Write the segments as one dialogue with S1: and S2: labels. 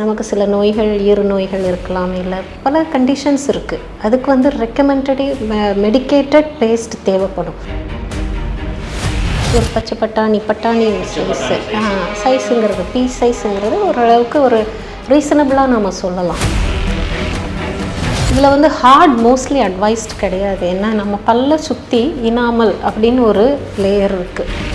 S1: நமக்கு சில நோய்கள் ஈறு நோய்கள் இருக்கலாம் இல்லை பல கண்டிஷன்ஸ் இருக்குது அதுக்கு வந்து ரெக்கமெண்டடி மெடிக்கேட்டட் பேஸ்ட் தேவைப்படும். ஒரு பச்சை பட்டாணி பட்டாணி சைஸு சைஸுங்கிறது பீஸ் சைஸுங்கிறது ஓரளவுக்கு ஒரு ரீசனபிளாக நம்ம சொல்லலாம். இதில் வந்து ஹார்ட் மோஸ்ட்லி அட்வைஸ்ட் கிடையாது. ஏன்னா நம்ம பல்ல சுற்றி இனாமல் அப்படின்னு ஒரு லேயர் இருக்குது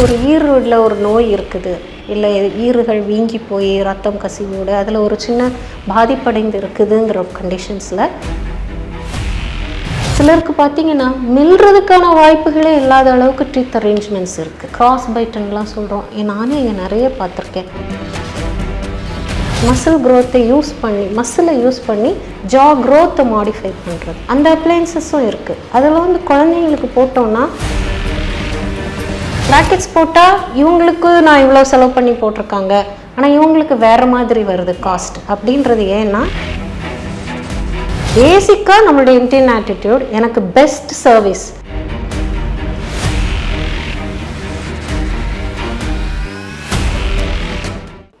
S1: ஒரு ஈரோடில் ஒரு நோய் இருக்குது. இல்லை ஈறுகள் வீங்கி போய் ரத்தம் கசிவோடு அதில் ஒரு சின்ன பாதிப்படைந்து இருக்குதுங்கிற கண்டிஷன்ஸில் சிலருக்கு பார்த்தீங்கன்னா மில்றதுக்கான வாய்ப்புகளே இல்லாத அளவுக்கு ட்ரீத் அரேஞ்ச்மெண்ட்ஸ் இருக்குது கிராஸ் பைட்டன்லாம் சொல்கிறோம் நானே இங்கே நிறைய பார்த்துருக்கேன். மசில் க்ரோத்தை யூஸ் பண்ணி மசிலை யூஸ் பண்ணி ஜா க்ரோத்தை மாடிஃபை பண்ணுறது அந்த அப்ளையன்சஸும் இருக்குது அதில் வந்து குழந்தைங்களுக்கு போட்டோம்னா ப்ராக்கெட்ஸ் போட்டால் இவங்களுக்கு நான் இவ்வளோ செலவு பண்ணி போட்டிருக்காங்க. ஆனால் இவங்களுக்கு வேறு மாதிரி வருது காஸ்ட் அப்படின்றது ஏன்னா பேசிக்காக நம்மளுடைய இன்டியன் ஆட்டிடியூட் எனக்கு பெஸ்ட் சர்வீஸ்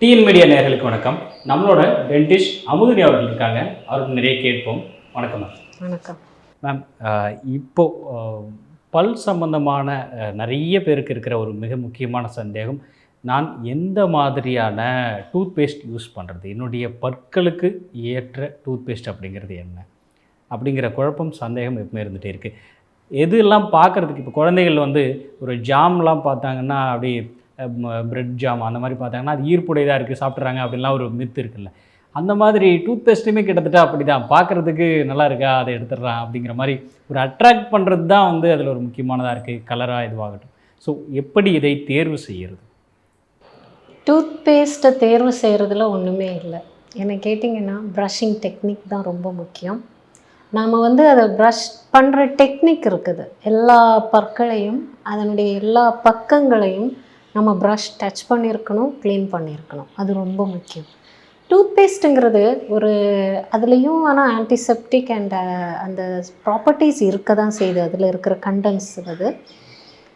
S2: டிஎன் மீடியா நேயர்களுக்கு வணக்கம். நம்மளோட டென்டிஸ்ட் அமுதினி அவர்கள் இருக்காங்க. அவருக்கு நிறைய கேட்போம். வணக்கம். மேம்
S1: வணக்கம்.
S2: மேம் ஆஹ் இப்போ ஆஹ், பல் சம்பந்தமான நிறைய பேருக்கு இருக்கிற ஒரு மிக முக்கியமான சந்தேகம் நான் எந்த மாதிரியான டூத் பேஸ்ட் யூஸ் பண்ணுறது என்னுடைய பற்களுக்கு ஏற்ற டூத் பேஸ்ட் அப்படிங்கிறது என்ன? அப்படிங்கிற குழப்பம் சந்தேகம் எப்பவுமே இருந்துகிட்டே இருக்குது எதுலாம் பார்க்குறதுக்கு இப்போ குழந்தைகள் வந்து ஒரு ஜாம்லாம் பார்த்தாங்கன்னா அப்படி பிரெட் ஜாம் அந்த மாதிரி பார்த்தாங்கன்னா அது ஈர்ப்புடையதாக இருக்குது சாப்பிட்றாங்க அப்படின்லாம் ஒரு மித்து இருக்குல்ல. அந்த மாதிரி டூத் பேஸ்ட்டுமே கிட்டத்தட்ட அப்படி தான் பார்க்குறதுக்கு நல்லா இருக்கா? அதை எடுத்துடுறான் அப்படிங்கிற மாதிரி ஒரு அட்ராக்ட் பண்ணுறது தான் வந்து அதில் ஒரு முக்கியமானதாக இருக்குது கலராக இதுவாகட்டும். ஸோ எப்படி இதை தேர்வு செய்கிறது
S1: டூத் பேஸ்ட்டை தேர்வு செய்கிறதுல ஒன்றுமே இல்லை. என்னை கேட்டிங்கன்னா ப்ரஷிங் டெக்னிக் தான் ரொம்ப முக்கியம். நாம் வந்து அதை ப்ரஷ் பண்ணுற டெக்னிக் இருக்குது. எல்லா பற்களையும் அதனுடைய எல்லா பக்கங்களையும் நம்ம ப்ரஷ் டச் பண்ணியிருக்கணும் க்ளீன் பண்ணியிருக்கணும். அது ரொம்ப முக்கியம். டூத் பேஸ்ட்டுங்கிறது ஒரு அதுலேயும் ஆனால் ஆன்டிசெப்டிக் அண்ட் uh, அந்த ப்ராப்பர்ட்டிஸ் இருக்க தான் செய்யுது. அதில் இருக்கிற கண்டென்ஸ் அது.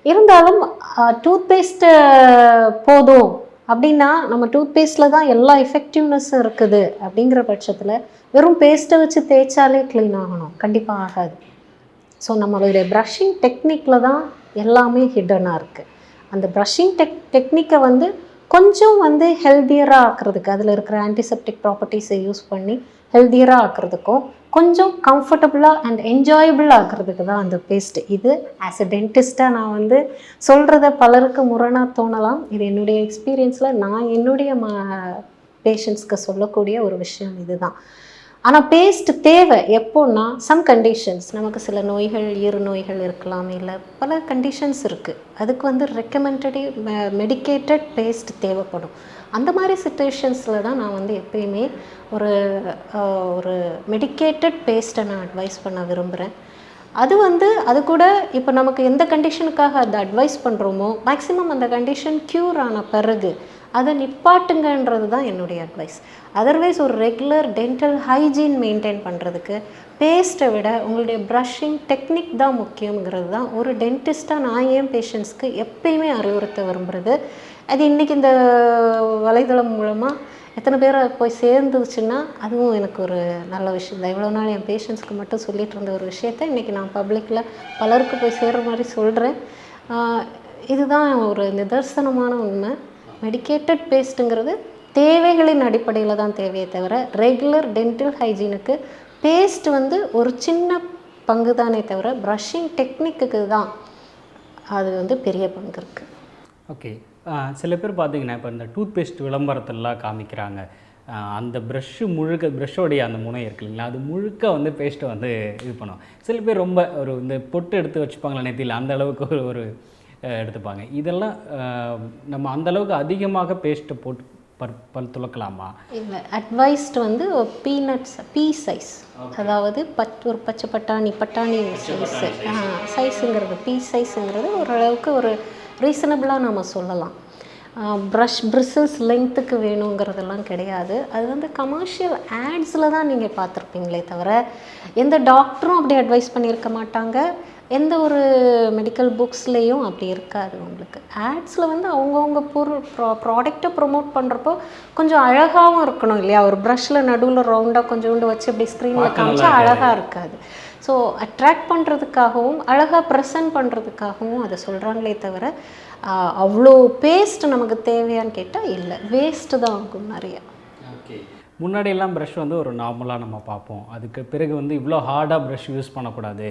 S1: இருந்தாலும் uh, டூத் பேஸ்ட்டு uh, போதும். அப்படின்னா நம்ம டூத் பேஸ்ட்டில் தான் எல்லா எஃபெக்டிவ்னஸும் இருக்குது. அப்படிங்கிற பட்சத்தில் வெறும் பேஸ்ட்டை வச்சு தேய்ச்சாலே க்ளீன் ஆகணும். கண்டிப்பாக ஆகாது. ஸோ நம்மளுடைய ப்ரஷிங் டெக்னிக்கில் தான் எல்லாமே ஹிடனாக இருக்குது அந்த ப்ரஷிங் டெக் டெக்னிக்கை வந்து கொஞ்சம் வந்து ஹெல்தியராக ஆக்கிறதுக்கு அதில் இருக்கிற ஆன்டிசெப்டிக் ப்ராப்பர்ட்டிஸை யூஸ் பண்ணி ஹெல்தியராக ஆக்கிறதுக்கும் கொஞ்சம் கம்ஃபர்டபுளாக அண்ட் என்ஜாயபிள் ஆக்கிறதுக்கு தான் அந்த பேஸ்ட் இது ஆஸ் எ டென்டிஸ்ட்டாக நான் வந்து சொல்கிறத பலருக்கு முரணாக தோணலாம். இது என்னுடைய எக்ஸ்பீரியன்ஸில் நான் என்னுடைய மா பேஷண்ட்ஸ்க்கு சொல்லக்கூடிய ஒரு விஷயம் இதுதான். ஆனால் பேஸ்ட் தேவை. எப்போன்னா சம் கண்டிஷன்ஸ் நமக்கு சில நோய்கள் ஈறு நோய்கள் இருக்கலாம் இல்லை பல கண்டிஷன்ஸ் இருக்குது அதுக்கு வந்து ரெக்கமெண்டடி மெடிக்கேட்டட் பேஸ்ட் தேவைப்படும். அந்த மாதிரி சுச்சுவேஷன்ஸில் தான் நான் வந்து எப்பயுமே ஒரு ஒரு மெடிக்கேட்டட் பேஸ்ட்டை நான் அட்வைஸ் பண்ண விரும்புகிறேன் அது வந்து அது கூட இப்போ நமக்கு எந்த கண்டிஷனுக்காக அதை அட்வைஸ் பண்ணுறோமோ மேக்ஸிமம் அந்த கண்டிஷன் க்யூர் ஆன பிறகு அதை நிப்பாட்டுங்கன்றது தான் என்னுடைய அட்வைஸ் அதர்வைஸ் ஒரு ரெகுலர் டென்டல் ஹைஜீன் மெயின்டைன் பண்ணுறதுக்கு பேஸ்ட்டை விட உங்களுடைய ப்ரஷிங் டெக்னிக் தான் முக்கியங்கிறது தான் ஒரு டென்டிஸ்ட்டாக நான் ஏன் பேஷண்ட்ஸ்க்கு எப்பயுமே அறிவுறுத்த விரும்புகிறது அது இன்றைக்கி இந்த வலைதளம் மூலமாக எத்தனை பேரை போய் சேர்ந்துச்சுன்னா அதுவும் எனக்கு ஒரு நல்ல விஷயம். தான் இவ்வளோ நாள் என் பேஷண்ட்ஸ்க்கு மட்டும் சொல்லிட்டு இருந்த ஒரு விஷயத்த இன்றைக்கி நான் பப்ளிக்கில் பலருக்கு போய் சேர்கிற மாதிரி சொல்கிறேன் இதுதான் ஒரு நிதர்சனமான உண்மை. மெடிக்கேட்டட் பேஸ்ட்டுங்கிறது தேவைகளின் அடிப்படையில் தான் தேவையே தவிர ரெகுலர் டென்டல் ஹைஜீனுக்கு பேஸ்ட் வந்து ஒரு சின்ன பங்கு தானே தவிர ப்ரஷிங் டெக்னிக்குக்கு தான் அது வந்து பெரிய பங்கு இருக்குது
S2: ஓகே. சில பேர் பார்த்தீங்கன்னா இப்போ இந்த டூத் பேஸ்ட் விளம்பரத்திலலாம் காமிக்கிறாங்க. அந்த ப்ரஷ்ஷு முழுக்க ப்ரஷ்ஷோடைய அந்த முனை இருக்கு இல்லைங்களா? அது முழுக்க வந்து பேஸ்ட்டை வந்து இது பண்ணுவோம் சில பேர் ரொம்ப ஒரு இந்த பொட்டு எடுத்து வச்சுப்பாங்களா நெத்தியில் அந்த அளவுக்கு ஒரு ஒரு எடுத்துப்பாங்க. இதெல்லாம் நம்ம அந்த அளவுக்கு அதிகமாக பேஸ்ட்டை போட்டு பல் பல் துளக்கலாமா?
S1: இல்லை. அட்வைஸ்டு வந்து பீனட்ஸ் பீ சைஸ் அதாவது பச் ஒரு பச்சை பட்டாணி பட்டாணி சைஸு சைஸுங்கிறது பீ சைஸுங்கிறது ஓரளவுக்கு ஒரு ரீசனபிளாக நம்ம சொல்லலாம். ப்ரஷ் பிரிசல்ஸ் லெங்க்த்துக்கு வேணுங்கிறதெல்லாம் கிடையாது. அது வந்து கமர்ஷியல் ஆட்ஸில் தான் நீங்கள் பார்த்துருப்பீங்களே தவிர எந்த டாக்டரும் அப்படி அட்வைஸ் பண்ணியிருக்க மாட்டாங்க. எந்த ஒரு மெடிக்கல் புக்ஸ்லேயும் அப்படி இருக்காது உங்களுக்கு. ஆட்ஸில் வந்து அவங்கவுங்க பொருள் ப்ரா ப்ராடக்ட்டை ப்ரொமோட் பண்ணுறப்போ கொஞ்சம் அழகாகவும் இருக்கணும் இல்லையா? ஒரு ப்ரஷ்ஷில் நடுவில் ரவுண்டாக கொஞ்சோண்டு வச்சு அப்படி ஸ்க்ரீனில் காமிச்சா அழகாக இருக்காது. ஸோ அட்ராக்ட் பண்ணுறதுக்காகவும் அழகாக ப்ரெசன்ட் பண்ணுறதுக்காகவும் அதை சொல்கிறாங்களே தவிர அவ்வளோ பேஸ்ட் நமக்கு தேவையான்னு கேட்டால் இல்லை. வேஸ்ட்டு தான் ஆகும் நிறையா.
S2: ஓகே. முன்னாடியெல்லாம் ப்ரஷ் வந்து ஒரு நார்மலாக நம்ம பார்ப்போம். அதுக்கு பிறகு வந்து இவ்வளோ ஹார்டாக ப்ரஷ் யூஸ் பண்ணக்கூடாது.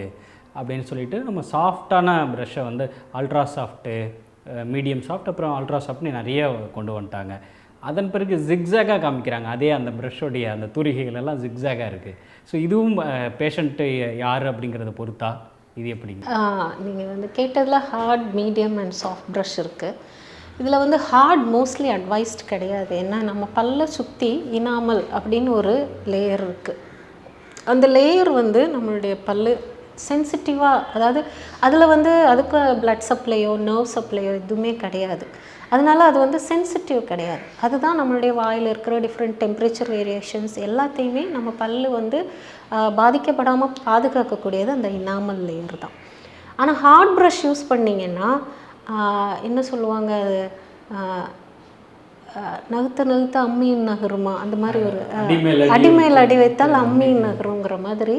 S2: அப்படின்னு சொல்லிட்டு நம்ம சாஃப்டான ப்ரஷ்ஷை வந்து அல்ட்ரா சாஃப்ட்டு மீடியம் சாஃப்ட் அப்புறம் அல்ட்ரா சாஃப்ட்னு நிறைய கொண்டு வந்துட்டாங்க. அதன் பிறகு ஜிக்ஸாகாக காமிக்கிறாங்க. அதே அந்த ப்ரஷ்ஷோடைய அந்த தூரிகைகள் எல்லாம் ஜிக்ஸாகாக இருக்குது ஸோ இதுவும் பேஷண்ட்டு யார் அப்படிங்கிறத பொறுத்தா இது எப்படிங்க?
S1: நீங்கள் வந்து கேட்டதில் hard medium and soft brush இருக்குது இதில் வந்து ஹார்ட் மோஸ்ட்லி அட்வைஸ்ட் கிடையாது. ஏன்னா நம்ம பல்ல சுற்றி இனாமல் அப்படின்னு ஒரு லேயர் இருக்குது அந்த லேயர் வந்து நம்மளுடைய பல்லு சென்சிட்டிவாக அதாவது அதில் வந்து அதுக்கு பிளட் சப்ளையோ நர்வ் சப்ளையோ எதுவுமே கிடையாது. அதனால அது வந்து சென்சிட்டிவ் கிடையாது. அதுதான் நம்மளுடைய வாயில் இருக்கிற டிஃப்ரெண்ட் டெம்பரேச்சர் வேரியேஷன்ஸ் எல்லாத்தையுமே நம்ம பல்லு வந்து பாதிக்கப்படாமல் பாதுகாக்கக்கூடியது அந்த இனாமல் லேயர் தான். ஆனால் ஹார்ட் ப்ரஷ் யூஸ் பண்ணிங்கன்னா என்ன சொல்லுவாங்க அது? நகுத்த நகுத்த அம்மியின் நகருமா? அந்த மாதிரி ஒரு ஆஹ்,
S2: அடிமேல் அடி
S1: அடிமேல் அடி வைத்தால் அம்மியின் நகருங்கிற மாதிரி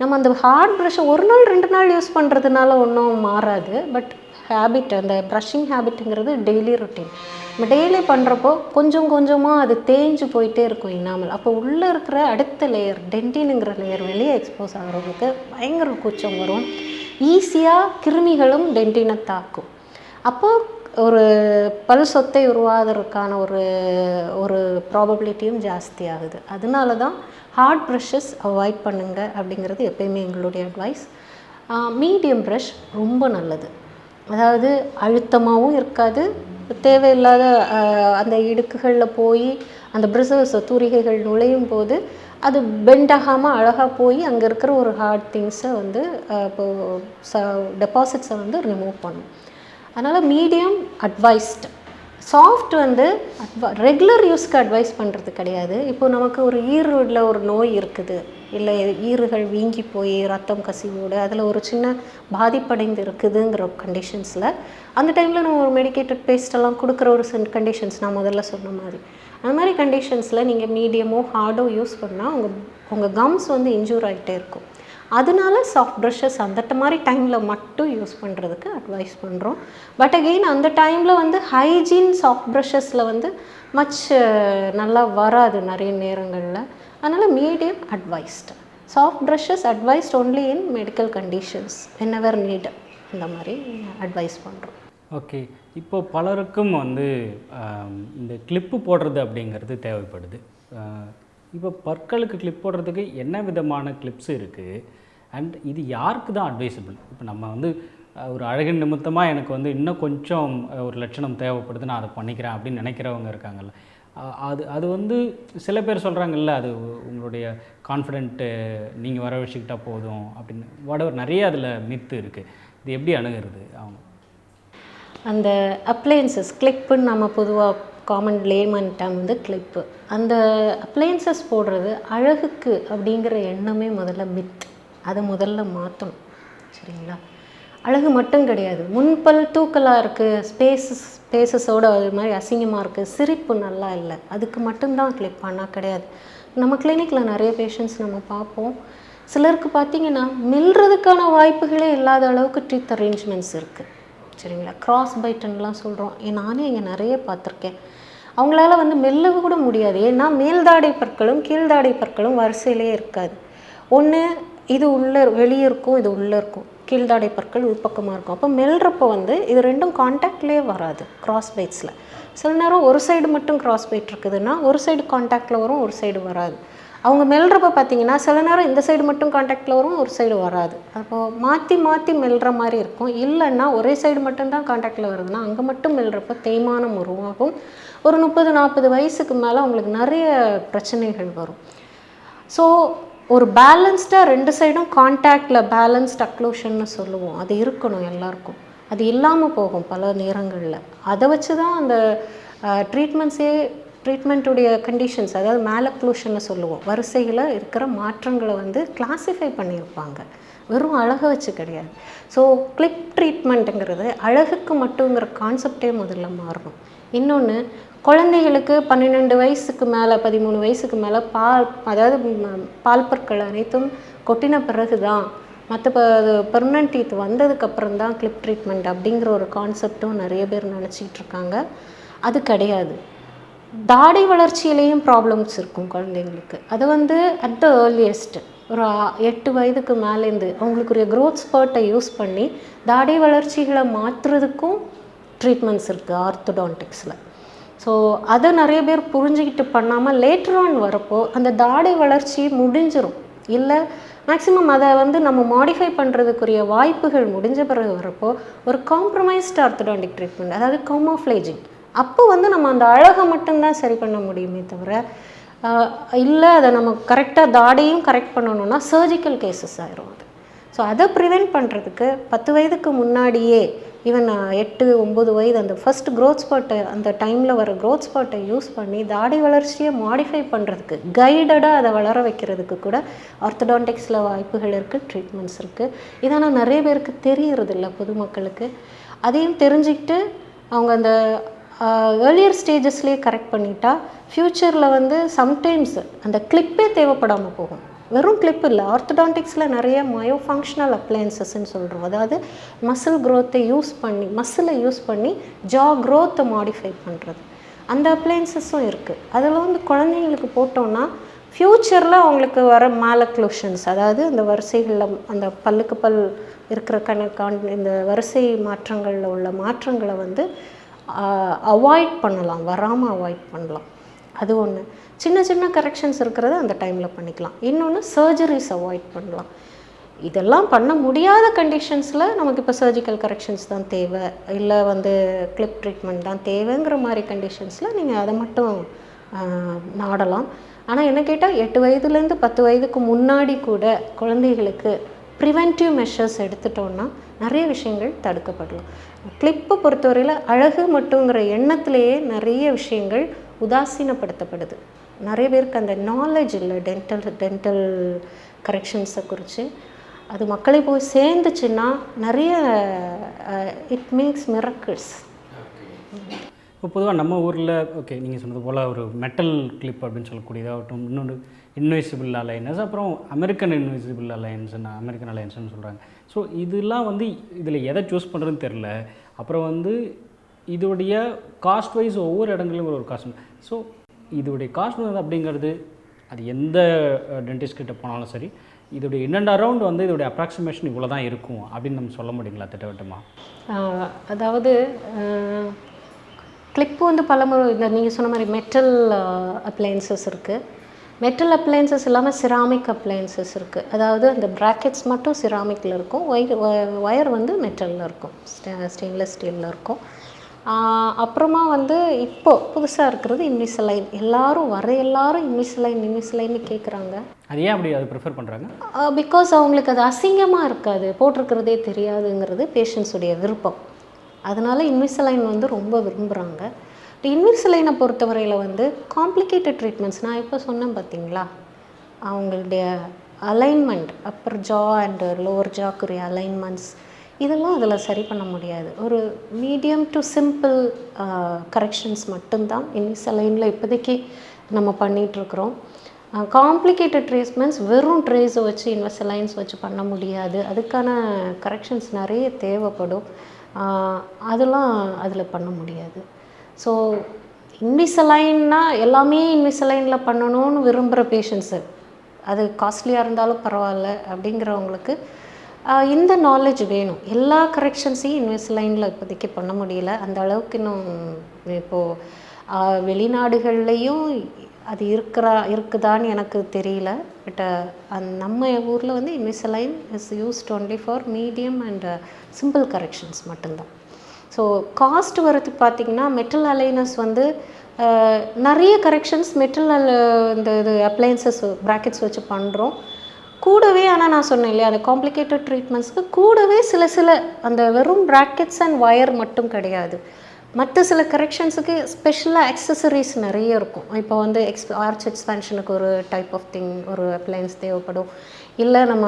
S1: நம்ம அந்த ஹார்ட் ப்ரஷ்ஷை ஒரு நாள் ரெண்டு நாள் யூஸ் பண்ணுறதுனால ஒன்றும் மாறாது. பட் ஹேபிட் அந்த ப்ரஷிங் ஹேபிட்டுங்கிறது டெய்லி ரொட்டீன் நம்ம டெய்லி பண்ணுறப்போ கொஞ்சம் கொஞ்சமாக அது தேஞ்சு போயிட்டே இருக்கும் இன்னாமல் அப்போ உள்ளே இருக்கிற அடுத்த லேயர் டென்டினுங்கிற லேயர் வெளியே எக்ஸ்போஸ் ஆகிறவங்களுக்கு பயங்கர கூச்சம் வரும். ஈஸியாக கிருமிகளும் டென்டினை தாக்கும். அப்போ ஒரு பல் சொத்தை உருவாகிறதுக்கான ஒரு ஒரு ப்ராபபிலிட்டியும் ஜாஸ்தி ஆகுது. அதனால தான் ஹார்ட் ப்ரஷஸ் அவாய்ட் பண்ணுங்க அப்படிங்கிறது எப்பயுமே எங்களுடைய அட்வைஸ் மீடியம் ப்ரஷ் ரொம்ப நல்லது. அதாவது அழுத்தமாகவும் இருக்காது. தேவையில்லாத அந்த இடுக்குகளில் போய் அந்த பிரிசல்ஸ் தூரிகைகள் நுழையும் போது அது பெண்ட் ஆகாமல் அழகாக போய் அங்கே இருக்கிற ஒரு ஹார்ட் திங்ஸை வந்து இப்போது ச டெபாசிட்ஸை வந்து ரிமூவ் பண்ணும். அதனால் மீடியம் அட்வைஸ்டு சாஃப்ட் வந்து ரெகுலர் யூஸ்க்கு அட்வைஸ் பண்ணுறது கிடையாது. இப்போது நமக்கு ஒரு ஈரோடில் ஒரு நோய் இருக்குது. இல்லை ஈறுகள் வீங்கி போய் ரத்தம் கசிவோடு அதில் ஒரு சின்ன பாதிப்படைந்து இருக்குதுங்கிற கண்டிஷன்ஸில் அந்த டைமில் நம்ம ஒரு மெடிக்கேட்டட் பேஸ்டெல்லாம் கொடுக்குற ஒரு சின் கண்டிஷன்ஸ் நான் முதல்ல சொன்ன மாதிரி. அந்த மாதிரி கண்டிஷன்ஸில் நீங்கள் மீடியமோ ஹார்டோ யூஸ் பண்ணால் உங்கள் உங்கள் கம்ஸ் வந்து இன்ஜூர் ஆகிட்டே இருக்கும். அதனால சாஃப்ட் ப்ரஷஸ் அந்த மாதிரி டைமில் மட்டும் யூஸ் பண்ணுறதுக்கு அட்வைஸ் பண்ணுறோம் பட் அகெயின் அந்த டைமில் வந்து ஹைஜீன் சாஃப்ட் ப்ரஷஸில் வந்து மச் நல்லா வராது நிறைய நேரங்களில். அதனால் medium advised soft brushes advised only in medical conditions whenever need இந்த மாதிரி அட்வைஸ் பண்ணுறோம்
S2: ஓகே இப்போ பலருக்கும் வந்து இந்த கிளிப்பு போடுறது அப்படிங்கிறது தேவைப்படுது. இப்போ பற்களுக்கு கிளிப் போடுறதுக்கு என்ன விதமான கிளிப்ஸ் இருக்குது அண்ட் இது யாருக்கு தான் அட்வைசபிள் இப்போ நம்ம வந்து ஒரு அழகின் நிமித்தமாக எனக்கு வந்து இன்னும் கொஞ்சம் ஒரு லட்சணம் தேவைப்படுது நான் அதை பண்ணிக்கிறேன் அப்படின்னு நினைக்கிறவங்க இருக்காங்கல்ல. அது அது வந்து சில பேர் சொல்கிறாங்கல்ல அது உங்களுடைய கான்ஃபிடென்ட்டு நீங்கள் வர வச்சுக்கிட்டா போதும் அப்படின்னு. வாடவர் நிறைய அதில் மித்து இருக்குது இது எப்படி அணுகிறது அவங்க?
S1: அந்த அப்ளையன்சஸ் கிளிப்புன்னு நம்ம பொதுவாக காமன் லேமன் டேம் வந்து கிளிப்பு அந்த அப்ளையன்சஸ் போடுறது அழகுக்கு அப்படிங்கிற எண்ணமே முதல்ல மித் அதை முதல்ல மாற்றணும். சரிங்களா? அழகு மட்டும் கிடையாது. முன்பல் தூக்கலாக இருக்குது ஸ்பேசஸ் ஸ்பேசஸோட அது மாதிரி அசிங்கமாக இருக்குது சிரிப்பு நல்லா இல்லை. அதுக்கு மட்டும்தான் கிளிப் பண்ணால் கிடையாது. நம்ம கிளினிக்கில் நிறைய பேஷண்ட்ஸ் நம்ம பார்ப்போம். சிலருக்கு பார்த்தீங்கன்னா மில்றதுக்கான வாய்ப்புகளே இல்லாத அளவுக்கு ட்ரீத் அரேஞ்ச்மெண்ட்ஸ் இருக்குது சரிங்களா? கிராஸ் பைட்டன்லாம் சொல்கிறோம் நானே இங்கே நிறைய பார்த்துருக்கேன். அவங்களால வந்து மெல்ல கூட முடியாது. ஏன்னா மேல்தாடை பற்களும் கீழ்தாடை பற்களும் வரிசையிலே இருக்காது. ஒன்று இது உள்ளே வெளியே இருக்கும் இது உள்ளே இருக்கும். கீழ்தாடை பற்கள் உள்பக்கமாக இருக்கும். அப்போ மெல்றப்போ வந்து இது ரெண்டும் காண்டாக்ட்லேயே வராது கிராஸ் பைட்ஸில் சில நேரம் ஒரு சைடு மட்டும் கிராஸ் பைட் இருக்குதுன்னா ஒரு சைடு கான்டாக்டில் வரும் ஒரு சைடு வராது. அவங்க மெல்றப்ப பார்த்தீங்கன்னா சில நேரம் இந்த சைடு மட்டும் காண்டாக்டில் வரும் ஒரு சைடு வராது. அப்போது மாற்றி மாற்றி மெல்ற மாதிரி இருக்கும். இல்லைன்னா ஒரே சைடு மட்டும்தான் காண்டாக்டில் வருதுன்னா அங்கே மட்டும் மெல்றப்ப தேய்மானம் உருவாகும். ஒரு முப்பது நாற்பது வயசுக்கு மேலே அவங்களுக்கு நிறைய பிரச்சனைகள் வரும். ஸோ ஒரு பேலன்ஸ்டாக ரெண்டு சைடும் காண்டாக்டில் பேலன்ஸ்ட் அக்ளூஷன்னு சொல்லுவோம். அது இருக்கணும் எல்லாருக்கும். அது இல்லாமல் போகும் பல நேரங்களில். அதை வச்சு தான் அந்த ட்ரீட்மெண்ட்ஸே ட்ரீட்மெண்ட்டுடைய கண்டிஷன்ஸ் அதாவது மேலக்ளூஷன்னு சொல்லுவோம் வரிசையில் இருக்கிற மாற்றங்களை வந்து கிளாஸிஃபை பண்ணியிருப்பாங்க. வெறும் அழகை வச்சு கிடையாது. ஸோ கிளிப் ட்ரீட்மெண்ட்டுங்கிறது அழகுக்கு மட்டுங்கிற கான்செப்டே முதல்ல மாறணும். இன்னொன்று குழந்தைகளுக்கு பன்னிரெண்டு வயசுக்கு மேலே பதிமூணு வயசுக்கு மேலே பால் அதாவது பால் பற்கள் அனைத்தும் கொட்டின பிறகு தான் மற்ற பெர்மனன்ட் டீத் வந்ததுக்கப்புறம் தான் கிளிப் ட்ரீட்மெண்ட் அப்படிங்கிற ஒரு கான்செப்டும் நிறைய பேர் நினச்சிட்டு இருக்காங்க. அது கிடையாது. தாடை வளர்ச்சியிலையும் ப்ராப்ளம்ஸ் இருக்கும் குழந்தைங்களுக்கு. அது வந்து அட் த ஏர்லியஸ்ட் ஒரு எட்டு வயதுக்கு மேலேருந்து அவங்களுக்குரிய க்ரோத் ஸ்பர்ட்டை யூஸ் பண்ணி தாடை வளர்ச்சிகளை மாற்றுறதுக்கும் ட்ரீட்மெண்ட்ஸ் இருக்குது ஆர்த்தோடான்டிக்ஸில் ஸோ அதை நிறைய பேர் புரிஞ்சுக்கிட்டு பண்ணாமல் லேட்டர் ஆன் வரப்போ அந்த தாடை வளர்ச்சி முடிஞ்சிடும் இல்லை மேக்ஸிமம் அதை வந்து நம்ம மாடிஃபை பண்ணுறதுக்குரிய வாய்ப்புகள் முடிஞ்ச பிறகு வரப்போ ஒரு காம்ப்ரமைஸ்ட் ஆர்த்தடான்டிக் ட்ரீட்மெண்ட் அதாவது கமோஃப்ளேஜிங் அப்போ வந்து நம்ம அந்த அழகை மட்டும்தான் சரி பண்ண முடியுமே தவிர இல்லை அதை நம்ம கரெக்டாக தாடையும் கரெக்ட் பண்ணணும்னா சர்ஜிக்கல் கேசஸ் ஆயிரும் அது. ஸோ அதை ப்ரிவெண்ட் பண்ணுறதுக்கு பத்து வயதுக்கு முன்னாடியே ஈவன் எட்டு ஒம்பது வயது அந்த ஃபஸ்ட் க்ரோத் ஸ்பாட்டை அந்த டைமில் வர க்ரோத் ஸ்பாட்டை யூஸ் பண்ணி தாடி வளர்ச்சியை மாடிஃபை பண்ணுறதுக்கு கைடடாக அதை வளர வைக்கிறதுக்கு கூட ஆர்த்தடான்டிக்ஸில் வாய்ப்புகள் இருக்குது ட்ரீட்மெண்ட்ஸ் இருக்குது இதனால் நிறைய பேருக்கு தெரியறதில்ல பொதுமக்களுக்கு. அதையும் தெரிஞ்சுக்கிட்டு அவங்க அந்த ஏர்லியர் ஸ்டேஜஸ்லேயே கரெக்ட் பண்ணிட்டா ஃப்யூச்சரில் வந்து சம்டைம்ஸ் அந்த கிளிப்பே தேவைப்படாமல் போகும். வெறும் கிளிப் இல்லை ஆர்த்தடான்டிக்ஸில் நிறைய மயோ ஃபங்க்ஷனல் அப்ளையன்சஸ்ன்னு சொல்கிறோம் அதாவது மசில் க்ரோத்தை யூஸ் பண்ணி மசிலை யூஸ் பண்ணி ஜா க்ரோத்தை மாடிஃபை பண்ணுறது அந்த அப்ளையன்சஸும் இருக்குது அதில் வந்து குழந்தைங்களுக்கு போட்டோன்னா ஃப்யூச்சரில் அவங்களுக்கு வர மேலக்ளூஷன்ஸ் அதாவது அந்த வரிசைகளில் அந்த பல்லுக்கு பல் இருக்கிற கணக்கான் இந்த வரிசை மாற்றங்களில் உள்ள மாற்றங்களை வந்து அவாய்ட் பண்ணலாம் வராமல் அவாய்ட் பண்ணலாம். அது ஒன்று சின்ன சின்ன கரெக்ஷன்ஸ் இருக்கிறத அந்த டைமில் பண்ணிக்கலாம். இன்னொன்று சர்ஜரிஸ் அவாய்ட் பண்ணலாம். இதெல்லாம் பண்ண முடியாத கண்டிஷன்ஸில் நமக்கு இப்போ சர்ஜிக்கல் கரெக்ஷன்ஸ் தான் தேவை. இல்லை வந்து கிளிப் ட்ரீட்மெண்ட் தான் தேவைங்கிற மாதிரி கண்டிஷன்ஸில் நீங்கள் அதை மட்டும் நாடலாம். ஆனால் என்ன கேட்டால் எட்டு வயதுலேருந்து பத்து வயதுக்கு முன்னாடி கூட குழந்தைகளுக்கு ப்ரிவென்டிவ் மெஷர்ஸ் எடுத்துட்டோன்னா நிறைய விஷயங்கள் தடுக்கப்படலாம். கிளிப்பை பொறுத்தவரையில் அழகு மட்டுங்கிற எண்ணத்திலேயே நிறைய விஷயங்கள் உதாசீனப்படுத்தப்படுது. நிறைய பேருக்கு அந்த நாலேஜ் இல்லை டென்டல் டென்டல் கரெக்ஷன்ஸை குறித்து அது மக்களை போய் சேர்ந்துச்சுன்னா நிறைய இட் மேக்ஸ் மிரக்கிள்ஸ்
S2: இப்போ பொதுவாக நம்ம ஊரில் ஓகே நீங்கள் சொன்னது போல் ஒரு மெட்டல் கிளிப் அப்படின்னு சொல்லக்கூடியதாகட்டும் இன்னொன்று இன்விசிபிள் அலையன்ஸ் அப்புறம் அமெரிக்கன் இன்விசிபிள் அலையன்ஸ் அமெரிக்கன் அலையன்ஸ்னு சொல்கிறாங்க ஸோ இதெல்லாம் வந்து இதில் எதை சூஸ் பண்ணுறதுன்னு தெரில அப்புறம் வந்து இதோடைய காஸ்ட் வைஸ் ஒவ்வொரு இடங்களும் ஒரு காஸ்ட் ஸோ இதோடைய காஸ்ட் வந்து அப்படிங்கிறது அது எந்த டென்டிஸ்ட் கிட்ட போனாலும் சரி இதோடைய இன்னண்ட் அரவுண்ட் வந்து இதோடைய அப்ராக்சிமேஷன் இவ்வளோ தான் இருக்கும் அப்படின்னு நம்ம சொல்ல முடியுங்களா? திட்டவட்டமாக
S1: அதாவது கிளிப்பு வந்து பலமுறை இந்த நீங்கள் சொன்ன மாதிரி மெட்டல் அப்ளையன்சஸ் இருக்குது மெட்டல் அப்ளையன்சஸ் இல்லாமல் சிராமிக் அப்ளையன்சஸ் இருக்குது அதாவது அந்த ப்ராக்கெட்ஸ் மட்டும் சிராமிக்கில் இருக்கும். ஒயர் ஒயர் வந்து மெட்டலில் இருக்கும். ஸ்டெயின்லெஸ் ஸ்டீலில் இருக்கும். அப்புறமா வந்து இப்போ புதுசாக இருக்கிறது இன்விசலைன் எல்லாரும் வர எல்லாரும் இன்விசலைன் இன்விசலைன்னு கேட்குறாங்க
S2: அது ஏன் அப்படி அதை ப்ரிஃபர் பண்ணுறாங்க
S1: பிகாஸ் அவங்களுக்கு அது அசிங்கமாக இருக்காது. போட்டிருக்கிறதே தெரியாதுங்கிறது பேஷண்ட்ஸுடைய விருப்பம். அதனால இன்விசலைன் வந்து ரொம்ப விரும்புகிறாங்க இன்விசலைனை பொறுத்தவரையில் வந்து காம்ப்ளிகேட்டட் ட்ரீட்மெண்ட்ஸ் நான் இப்போ சொன்னேன் பார்த்தீங்களா அவங்களுடைய alignment upper jaw and lower ஜாக்குரிய alignments இதெல்லாம் அதில் சரி பண்ண முடியாது. ஒரு மீடியம் டு சிம்பிள் கரெக்ஷன்ஸ் மட்டும்தான் இன்விசலைனில் இப்போதைக்கு நம்ம பண்ணிகிட்ருக்குறோம் காம்ப்ளிகேட்டட் ட்ரீட்மெண்ட்ஸ் வெறும் ட்ரேஸை வச்சு இன்வெஸ்டலைன்ஸ் வச்சு பண்ண முடியாது. அதுக்கான கரெக்ஷன்ஸ் நிறைய தேவைப்படும். அதெல்லாம் அதில் பண்ண முடியாது. ஸோ இன்விசலைன்னா எல்லாமே இன்விசலைனில் பண்ணணும்னு விரும்புகிற பேஷண்ட்ஸு அது காஸ்ட்லியாக இருந்தாலும் பரவாயில்ல அப்படிங்கிறவங்களுக்கு இந்த நாலேஜ் வேணும். எல்லா கரெக்ஷன்ஸையும் இன்விசலைனில் இப்போதைக்கு பண்ண முடியல. அந்த அளவுக்கு இன்னும் இப்போது வெளிநாடுகள்லேயும் அது இருக்கிறா இருக்குதான்னு எனக்கு தெரியல. பட் அந் நம்ம ஊரில் வந்து Invisalign is used only for medium and simple corrections மட்டும்தான். ஸோ காஸ்ட் வரது பார்த்தீங்கன்னா மெட்டல் அலைனஸ் வந்து நிறைய கரெக்ஷன்ஸ் மெட்டல் இந்த இது அப்ளையன்சஸ் ப்ராக்கெட்ஸ் வச்சு பண்ணுறோம் கூடவே ஆனால் நான் சொன்னேன் இல்லையா அந்த காம்ப்ளிகேட்டட் ட்ரீட்மெண்ட்ஸ்க்கு கூடவே சில சில அந்த வெறும் ப்ராக்கெட்ஸ் அண்ட் ஒயர் மட்டும் கிடையாது. மற்ற சில கரெக்ஷன்ஸுக்கு ஸ்பெஷலாக அக்சசரிஸ் நிறைய இருக்கும். இப்போ வந்து எக்ஸ் ஆர்ச் எக்ஸ்பேன்ஷனுக்கு ஒரு டைப் ஆஃப் திங் ஒரு அப்ளையன்ஸ் தேவைப்படும். இல்லை நம்ம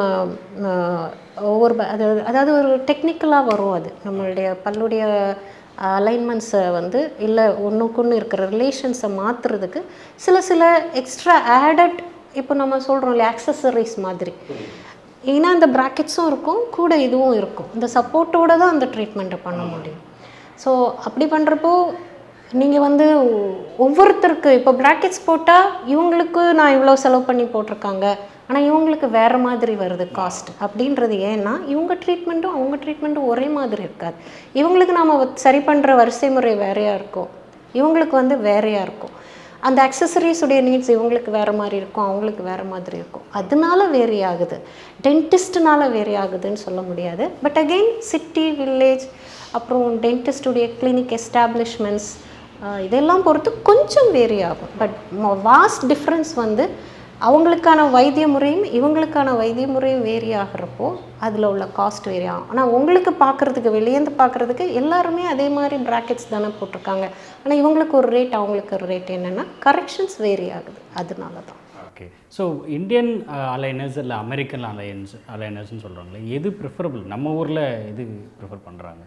S1: ஒவ்வொரு அது அதாவது ஒரு டெக்னிக்கலாக வரும் அது. நம்மளுடைய பல்லுடைய அலைன்மெண்ட்ஸை வந்து இல்லை ஒன்றுக்கு ஒன்று இருக்கிற ரிலேஷன்ஸை மாற்றுறதுக்கு சில சில எக்ஸ்ட்ரா ஆடட் இப்போ நம்ம சொல்கிறோம் இல்லையா அக்சசரிஸ் மாதிரி. ஏன்னா இந்த ப்ராக்கெட்ஸும் இருக்கும் கூட இதுவும் இருக்கும். இந்த சப்போர்ட்டோட தான் அந்த ட்ரீட்மெண்ட்டை பண்ண முடியும். ஸோ அப்படி பண்ணுறப்போ நீங்கள் வந்து ஒவ்வொருத்தருக்கு இப்போ ப்ராக்கெட்ஸ் போட்டால் இவங்களுக்கு நான் இவ்வளோ செலவு பண்ணி போட்டிருக்காங்க. ஆனால் இவங்களுக்கு வேறு மாதிரி வருது காஸ்ட் அப்படின்றது ஏன்னா இவங்க ட்ரீட்மெண்ட்டும் அவங்க ட்ரீட்மெண்ட்டும் ஒரே மாதிரி இருக்காது. இவங்களுக்கு நாம் சரி பண்ணுற வரிசை முறை வேறையாக இருக்கும் இவங்களுக்கு வந்து வேறையாக இருக்கும் அந்த அக்சசரிஸுடைய நீட்ஸ் இவங்களுக்கு வேறு மாதிரி இருக்கும் அவங்களுக்கு வேறு மாதிரி இருக்கும் அதனால வேரி ஆகுது டென்டிஸ்ட்னால வேரி ஆகுதுன்னு சொல்ல முடியாது. பட் அகெயின் சிட்டி வில்லேஜ் அப்புறம் டென்டிஸ்டுடைய கிளினிக் எஸ்டாப்ளிஷ்மெண்ட்ஸ் இதெல்லாம் பொறுத்து கொஞ்சம் வேரி ஆகும் பட் வாஸ்ட் டிஃப்ரென்ஸ் வந்து அவங்களுக்கான வைத்திய முறையும் இவங்களுக்கான வைத்திய முறையும் வேரி ஆகிறப்போ அதில் உள்ள காஸ்ட் வேரி ஆகும் ஆனால் உங்களுக்கு பார்க்குறதுக்கு வெளியேந்து பார்க்குறதுக்கு எல்லாருமே அதே மாதிரி ப்ராக்கெட்ஸ் தானே போட்டிருக்காங்க. ஆனால் இவங்களுக்கு ஒரு ரேட் அவங்களுக்கு ஒரு ரேட் என்னென்னா கரெக்ஷன்ஸ் வேரி ஆகுது அதனால தான்
S2: ஓகே ஸோ இந்தியன் அலைனர்ஸ் இல்லை அமெரிக்கன் அலையன்ஸ் அலைனர்ஸ்னு சொல்கிறாங்களே எது ப்ரிஃபரபிள் நம்ம ஊரில் எது ப்ரிஃபர் பண்ணுறாங்க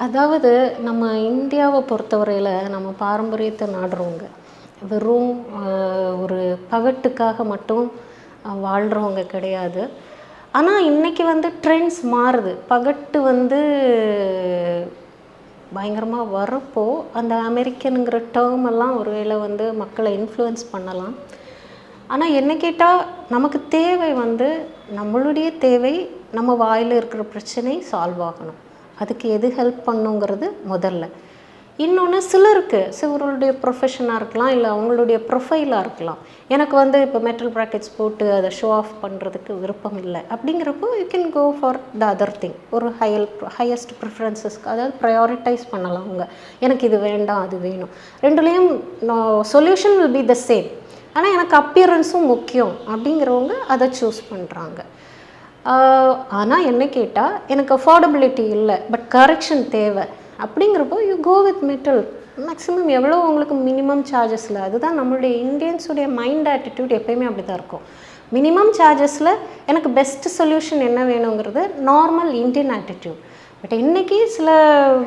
S1: அதாவது நம்ம இந்தியாவை பொறுத்தவரையில் நம்ம பாரம்பரியத்தை நாடுறவங்க வெறும் ஒரு பகட்டுக்காக மட்டும் வாழ்கிறவங்க கிடையாது. ஆனால் இன்னைக்கு வந்து ட்ரெண்ட்ஸ் மாறுது. பகட்டு வந்து பயங்கரமாக வரப்போ அந்த அமெரிக்கனுங்கிற டேர்ம் எல்லாம் ஒருவேளை வந்து மக்களை இன்ஃப்ளூயன்ஸ் பண்ணலாம். ஆனால் என்ன கேட்டால் நமக்கு தேவை வந்து நம்மளுடைய தேவை நம்ம வாயில் இருக்கிற பிரச்சனை சால்வ் ஆகணும். அதுக்கு எது ஹெல்ப் பண்ணுங்கிறது முதல்ல. இன்னொன்று சிலருக்கு சிலருடைய ப்ரொஃபஷனாக இருக்கலாம் இல்லை அவங்களுடைய ப்ரொஃபைலாக இருக்கலாம். எனக்கு வந்து இப்போ மெட்டல் ப்ராக்கெட்ஸ் போட்டு அதை ஷோ ஆஃப் பண்ணுறதுக்கு விருப்பம் இல்லை. அப்படிங்கிறப்போ you can go for the other thing ஒரு ஹையல் ஹையஸ்ட் ப்ரிஃபரன்சஸ்க்கு அதாவது ப்ரையாரிட்டைஸ் பண்ணலாம் அவங்க. எனக்கு இது வேண்டாம் அது வேணும். ரெண்டுலேயும் solution will be the same ஆனால் எனக்கு அப்பியரன்ஸும் முக்கியம் அப்படிங்கிறவங்க அதை சூஸ் பண்ணுறாங்க ஆனால் என்ன கேட்டால் எனக்கு அஃபோர்டபிலிட்டி இல்லை பட் கரெக்ஷன் தேவை. அப்படிங்கிறப்போ you go with metal maximum எவ்வளோ உங்களுக்கு மினிமம் சார்ஜஸில் அதுதான் நம்மளுடைய இந்தியன்ஸுடைய மைண்ட் ஆட்டிடியூட் எப்பயுமே அப்படி தான் இருக்கும் மினிமம் சார்ஜஸில் எனக்கு பெஸ்ட் சொல்யூஷன் என்ன வேணுங்கிறது நார்மல் இந்தியன் ஆட்டிடியூட் பட் இன்றைக்கி சில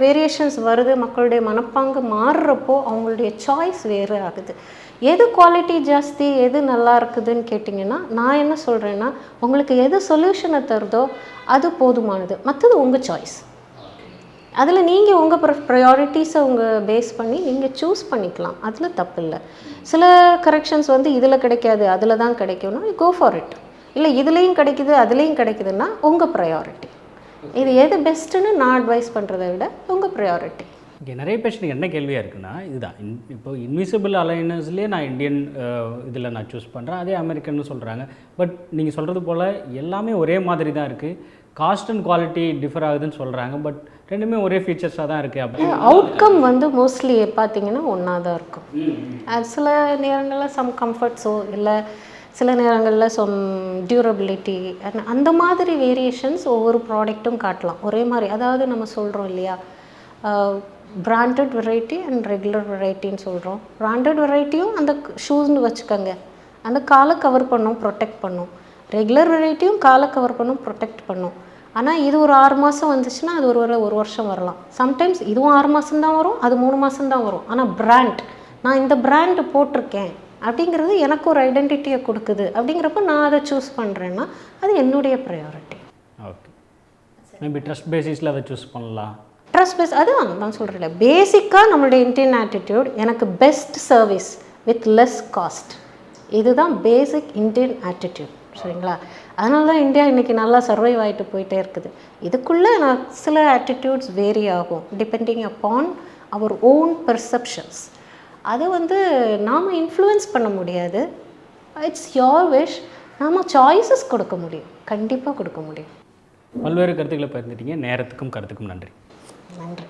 S1: வேரியேஷன்ஸ் வருது மக்களுடைய மனப்பாங்கு மாறுறப்போ அவங்களுடைய சாய்ஸ் வேறு ஆகுது. எது குவாலிட்டி ஜாஸ்தி எது நல்லா இருக்குதுன்னு கேட்டிங்கன்னா நான் என்ன சொல்கிறேன்னா உங்களுக்கு எது சொல்யூஷனை தருதோ அது போதுமானது. மற்றது உங்கள் சாய்ஸ் அதில் நீங்கள் உங்கள் ப்ர ப்ரையாரிட்டிஸை உங்கள் பேஸ் பண்ணி நீங்கள் சூஸ் பண்ணிக்கலாம். அதில் தப்பு இல்லை சில கரெக்ஷன்ஸ் வந்து இதில் கிடைக்காது அதில் தான் கிடைக்கும்னா கோ ஃபார் இட் இல்லை இதுலேயும் கிடைக்குது அதுலேயும் கிடைக்குதுன்னா உங்கள் ப்ரையாரிட்டி இது எது பெஸ்ட்டுன்னு நான் அட்வைஸ் பண்ணுறதை விட உங்கள் ப்ரையாரிட்டி
S2: இங்கே நிறைய பேஷனுக்கு என்ன கேள்வியாக இருக்குன்னா இதுதான். இன் இப்போ இன்விசிபிள் அலைனர்ஸ்லேயே நான் இந்தியன் இதில் நான் சூஸ் பண்ணுறேன் அதே அமெரிக்கன்னு சொல்கிறாங்க பட் நீங்கள் சொல்கிறது போல் எல்லாமே ஒரே மாதிரி தான் இருக்குது காஸ்ட் அண்ட் குவாலிட்டி டிஃபர் ஆகுதுன்னு சொல்கிறாங்க பட் ரெண்டுமே ஒரே ஃபீச்சர்ஸாக தான் இருக்குது அப்படி
S1: அவுட்கம் வந்து மோஸ்ட்லி பார்த்தீங்கன்னா ஒன்றா தான் இருக்கும் சில நேரங்களில் சம் கம்ஃபர்ட்ஸோ இல்லை சில நேரங்களில் சம் டியூரபிலிட்டி அந்த மாதிரி வேரியேஷன்ஸ் ஒவ்வொரு ப்ராடக்ட்டும் காட்டலாம். ஒரே மாதிரி அதாவது நம்ம சொல்கிறோம் இல்லையா? பிராண்டட் வெரைட்டி அண்ட் ரெகுலர் வெரைட்டின்னு சொல்கிறோம் பிராண்டட் வெரைட்டியும் அந்த ஷூஸ்னு வச்சுக்கோங்க. அந்த காலை கவர் பண்ணும் ப்ரொடெக்ட் பண்ணும். ரெகுலர் வெரைட்டியும் காலை கவர் பண்ணும் ப்ரொடெக்ட் பண்ணும். ஆனால் இது ஒரு ஆறு மாதம் வந்துச்சுன்னா அது ஒரு ஒரு ஒரு வருஷம் வரலாம். சம்டைம்ஸ் இதுவும் ஆறு மாதம் தான் வரும் அது மூணு மாதம் தான் வரும். ஆனால் பிராண்ட் நான் இந்த பிராண்டு போட்டிருக்கேன் அப்படிங்கிறது எனக்கு ஒரு ஐடென்டிட்டியை கொடுக்குது. அப்படிங்கிறப்ப நான் அதை சூஸ் பண்ணுறேன்னா அது என்னுடைய ப்ரையாரிட்டி
S2: ஓகே மேபி ட்ரஸ்ட் பேசிஸில் அதை சூஸ் பண்ணலாம்.
S1: ட்ரஸ்ட் பேஸ் அதுதான் நான் சொல்கிறேன்ல பேசிக்காக நம்மளுடைய இந்தியன் ஆட்டிடியூட் எனக்கு best service with less cost இதுதான் பேசிக் இந்தியன் ஆட்டிடியூட் சரிங்களா? அதனால தான் இந்தியா இன்றைக்கி நல்லா சர்வைவ் ஆகிட்டு போயிட்டே இருக்குது. இதுக்குள்ளே நான் சில ஆட்டிடியூட்ஸ் வேரி ஆகும் depending upon our own perceptions அதை வந்து நாம் இன்ஃப்ளூயன்ஸ் பண்ண முடியாது. இட்ஸ் யோர் விஷ் நாம் சாய்ஸஸ் கொடுக்க முடியும். கண்டிப்பாக கொடுக்க முடியும்.
S2: பல்வேறு கருத்துக்களை பகிர்ந்துட்டீங்க. நேரத்துக்கும் கருத்துக்கும் நன்றி.
S1: நன்றி.